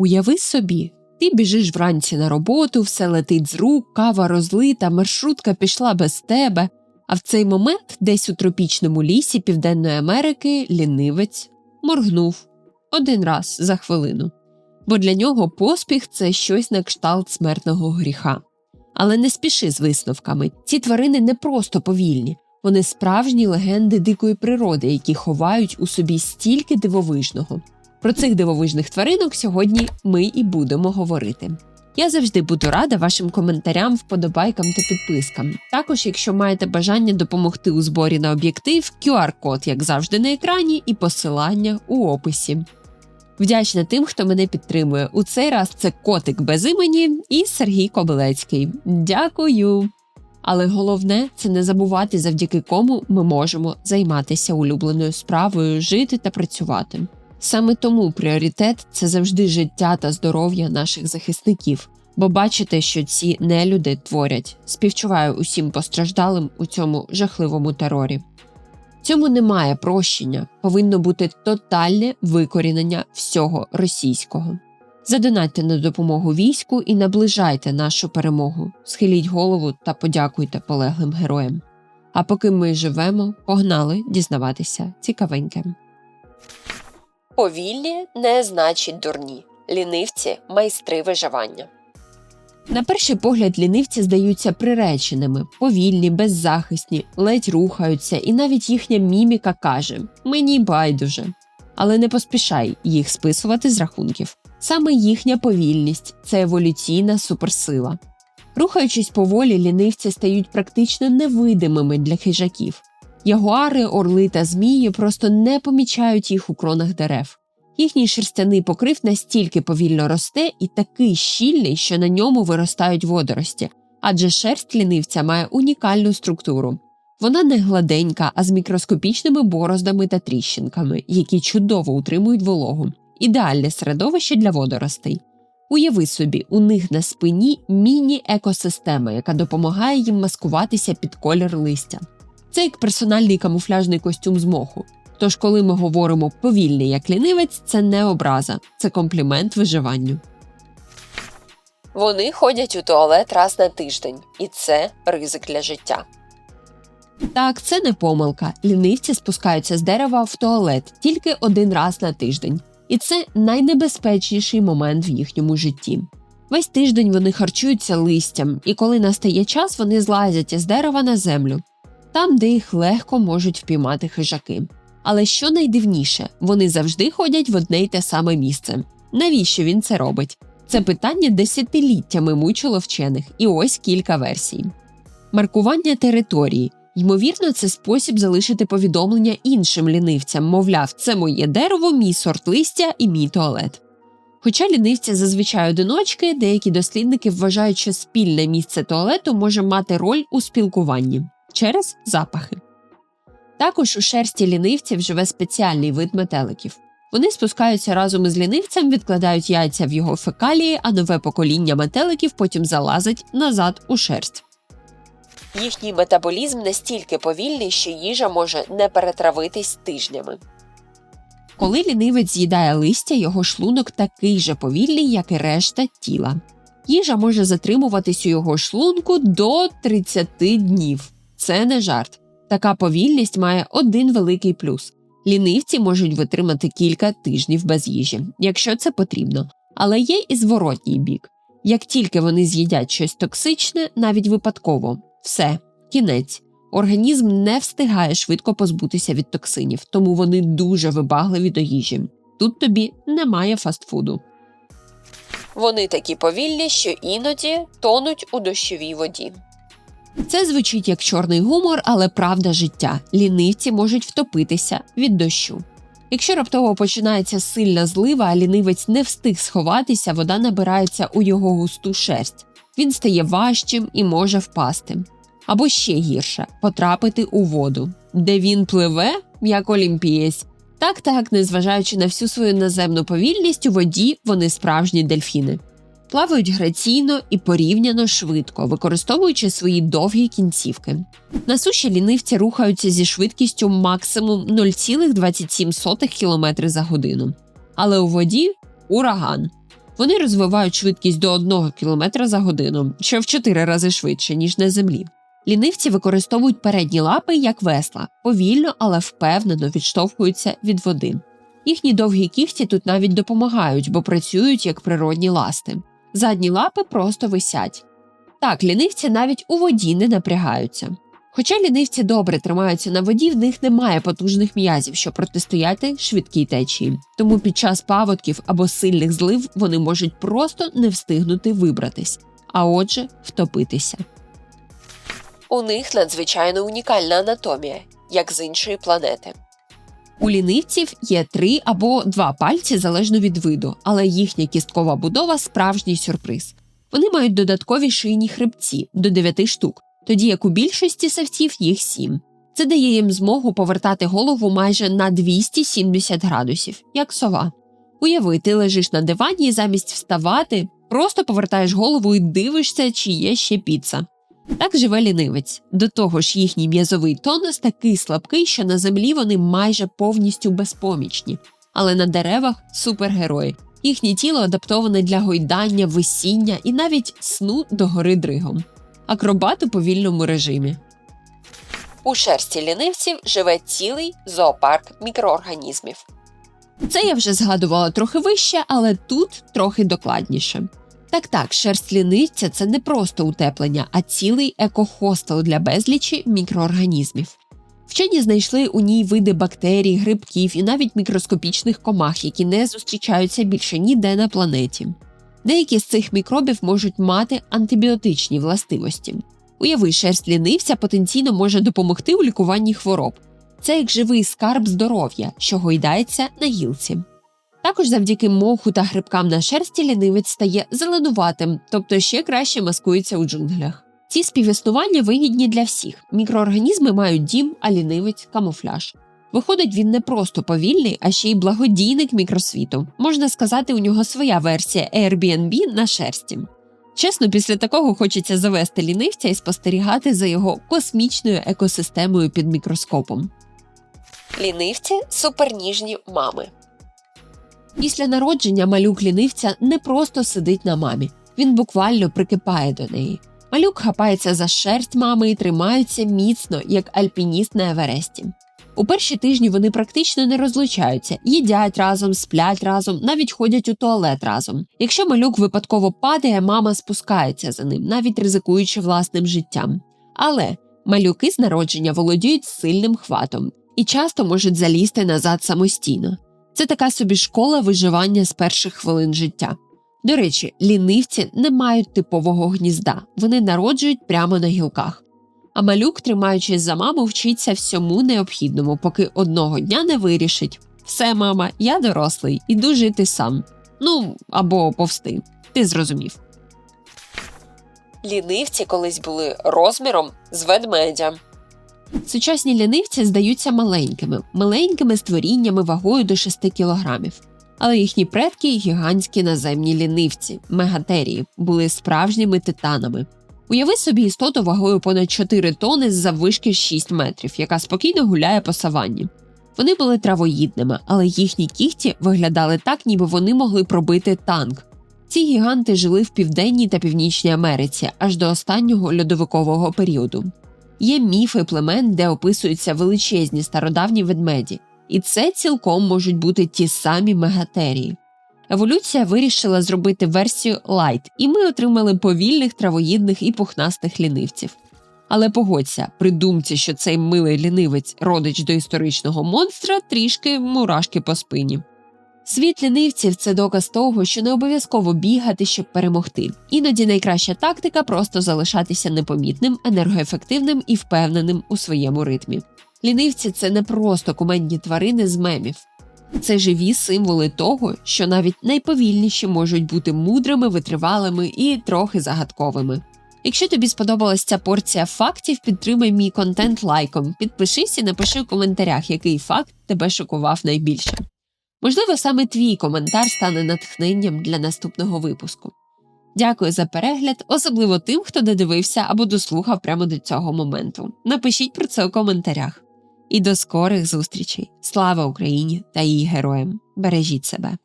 Уяви собі, ти біжиш вранці на роботу, все летить з рук, кава розлита, маршрутка пішла без тебе, а в цей момент десь у тропічному лісі Південної Америки лінивець моргнув один раз за хвилину, бо для нього поспіх це щось на кшталт смертного гріха. Але не спіши з висновками ці тварини не просто повільні, вони справжні легенди дикої природи, які ховають у собі стільки дивовижного. Про цих дивовижних тваринок сьогодні ми і будемо говорити. Я завжди буду рада вашим коментарям, вподобайкам та підпискам. Також, якщо маєте бажання допомогти у зборі на об'єктив, QR-код, як завжди, на екрані, і посилання у описі. Вдячна тим, хто мене підтримує. У цей раз це котик без імені і Сергій Кобилецький. Дякую! Але головне це не забувати, завдяки кому ми можемо займатися улюбленою справою, жити та працювати. Саме тому пріоритет це завжди життя та здоров'я наших захисників, бо бачите, що ці нелюди творять. Співчуваю усім постраждалим у цьому жахливому терорі. Цьому немає прощення, повинно бути тотальне викорінення всього російського. Задонатьте на допомогу війську і наближайте нашу перемогу, схиліть голову та подякуйте полеглим героям. А поки ми живемо, погнали дізнаватися цікавеньке. Повільні не значить дурні. Лінивці майстри виживання. На перший погляд лінивці здаються приреченими, повільні, беззахисні, ледь рухаються, і навіть їхня міміка каже Мені байдуже. Але не поспішай їх списувати з рахунків. Саме їхня повільність це еволюційна суперсила. Рухаючись поволі, лінивці стають практично невидимими для хижаків. Ягуари, орли та змії просто не помічають їх у кронах дерев. Їхній шерстяний покрив настільки повільно росте і такий щільний, що на ньому виростають водорості, адже шерсть лінивця має унікальну структуру. Вона не гладенька, а з мікроскопічними бороздами та тріщинками, які чудово утримують вологу, ідеальне середовище для водоростей. Уяви собі, у них на спині міні-екосистема, яка допомагає їм маскуватися під колір листя. Це як персональний камуфляжний костюм з моху. Тож, коли ми говоримо повільний як лінивець, це не образа, це комплімент виживанню. Вони ходять у туалет раз на тиждень, і це ризик для життя. Так, це не помилка. Лінивці спускаються з дерева в туалет тільки один раз на тиждень, і це найнебезпечніший момент в їхньому житті. Весь тиждень вони харчуються листям, і коли настає час, вони злазять із дерева на землю, там, де їх легко можуть впіймати хижаки. Але що найдивніше, вони завжди ходять в одне й те саме місце. Навіщо він це робить? Це питання десятиліттями мучило вчених, і ось кілька версій. Маркування території. Ймовірно, це спосіб залишити повідомлення іншим лінивцям, мовляв, це моє дерево, мій сорт листя і мій туалет. Хоча лінивці зазвичай одиночки, деякі дослідники вважають, що спільне місце туалету може мати роль у спілкуванні через запахи. Також у шерсті лінивців живе спеціальний вид метеликів. Вони спускаються разом із лінивцем, відкладають яйця в його фекалії, а нове покоління метеликів потім залазить назад у шерсть. Їхній метаболізм настільки повільний, що їжа може не перетравитись тижнями. Коли лінивець з'їдає листя, його шлунок такий же повільний, як і решта тіла. Їжа може затримуватись у його шлунку до 30 днів. Це не жарт. Така повільність має один великий плюс. Лінивці можуть витримати кілька тижнів без їжі, якщо це потрібно. Але є і зворотній бік. Як тільки вони з'їдять щось токсичне, навіть випадково, все, кінець. Організм не встигає швидко позбутися від токсинів, тому вони дуже вибагливі до їжі. Тут тобі немає фастфуду. Вони такі повільні, що іноді тонуть у дощовій воді. Це звучить як чорний гумор, але правда життя. Лінивці можуть втопитися від дощу. Якщо раптово починається сильна злива, а лінивець не встиг сховатися, вода набирається у його густу шерсть. Він стає важчим і може впасти. Або ще гірше потрапити у воду, де він пливе, як олімпієць. Так так, незважаючи на всю свою наземну повільність, у воді вони справжні дельфіни плавають граційно і порівняно швидко, використовуючи свої довгі кінцівки. На суші лінивці рухаються зі швидкістю максимум 0,27 км за годину. Але у воді ураган. Вони розвивають швидкість до 1 км за годину, що в 4 рази швидше, ніж на землі. Лінивці використовують передні лапи як весла, повільно, але впевнено відштовхуються від води. Їхні довгі кігті тут навіть допомагають, бо працюють як природні ласти. Задні лапи просто висять. Так, лінивці навіть у воді не напрягаються. Хоча лінивці добре тримаються на воді, в них немає потужних м'язів, щоб протистояти швидкій течії. Тому під час паводків або сильних злив вони можуть просто не встигнути вибратись, а отже, втопитися. У них надзвичайно унікальна анатомія, як з іншої планети. У лінивців є три або два пальці залежно від виду, але їхня кісткова будова справжній сюрприз. Вони мають додаткові шийні хребці до 9 штук, тоді як у більшості савців їх 7. Це дає їм змогу повертати голову майже на 270 градусів, як сова. Уяви, ти лежиш на дивані і замість вставати, просто повертаєш голову і дивишся, чи є ще піца. Так живе лінивець. До того ж, їхній м'язовий тонус такий слабкий, що на землі вони майже повністю безпомічні, але на деревах супергерої. Їхнє тіло адаптоване для гойдання, висіння і навіть сну до гори дригом. Акробат у повільному режимі. У шерсті лінивців живе цілий зоопарк мікроорганізмів. Це я вже згадувала трохи вище, але тут трохи докладніше. Так так, шерсть лінивця це не просто утеплення, а цілий екохостел для безлічі мікроорганізмів. Вчені знайшли у ній види бактерій, грибків і навіть мікроскопічних комах, які не зустрічаються більше ніде на планеті. Деякі з цих мікробів можуть мати антибіотичні властивості. Уяви, шерсть лінивця потенційно може допомогти у лікуванні хвороб. Це як живий скарб здоров'я, що гойдається на гілці. Також завдяки моху та грибкам на шерсті лінивець стає зеленуватим, тобто ще краще маскується у джунглях. Ці співіснування вигідні для всіх. Мікроорганізми мають дім, а лінивець камуфляж. Виходить, він не просто повільний, а ще й благодійник мікросвіту. Можна сказати, у нього своя версія Airbnb на шерсті. Чесно, після такого хочеться завести лінивця і спостерігати за його космічною екосистемою під мікроскопом. Лінивці суперніжні мами. Після народження малюк лінивця не просто сидить на мамі, він буквально прикипає до неї. Малюк хапається за шерсть мами і тримається міцно, як альпініст на Евересті. У перші тижні вони практично не розлучаються, їдять разом, сплять разом, навіть ходять у туалет разом. Якщо малюк випадково падає, мама спускається за ним, навіть ризикуючи власним життям. Але малюки з народження володіють сильним хватом і часто можуть залізти назад самостійно. Це така собі школа виживання з перших хвилин життя. До речі, лінивці не мають типового гнізда, вони народжують прямо на гілках. А малюк, тримаючись за маму, вчиться всьому необхідному, поки одного дня не вирішить все, мама, я дорослий, іду жити сам. Ну або повсти. Ти зрозумів. Лінивці колись були розміром з ведмедя. Сучасні лінивці здаються маленькими, маленькими створіннями вагою до 6 кілограмів. Але їхні предки гігантські наземні лінивці, мегатерії, були справжніми титанами. Уяви собі істоту вагою понад 4 тони з заввишки 6 метрів, яка спокійно гуляє по саванні. Вони були травоїдними, але їхні кігті виглядали так, ніби вони могли пробити танк. Ці гіганти жили в південній та північній Америці аж до останнього льодовикового періоду. Є міфи племен, де описуються величезні стародавні ведмеді, і це цілком можуть бути ті самі мегатерії. Еволюція вирішила зробити версію лайт, і ми отримали повільних травоїдних і пухнастих лінивців. Але погодься, при думці, що цей милий лінивець родич до історичного монстра, трішки мурашки по спині. Світ лінивців це доказ того, що не обов'язково бігати, щоб перемогти. Іноді найкраща тактика просто залишатися непомітним, енергоефективним і впевненим у своєму ритмі. Лінивці це не просто кумедні тварини з мемів. Це живі символи того, що навіть найповільніші можуть бути мудрими, витривалими і трохи загадковими. Якщо тобі сподобалася ця порція фактів, підтримай мій контент лайком, підпишись і напиши у коментарях, який факт тебе шокував найбільше. Можливо, саме твій коментар стане натхненням для наступного випуску. Дякую за перегляд, особливо тим, хто додивився або дослухав прямо до цього моменту. Напишіть про це у коментарях. І до скорих зустрічей! Слава Україні та її героям! Бережіть себе!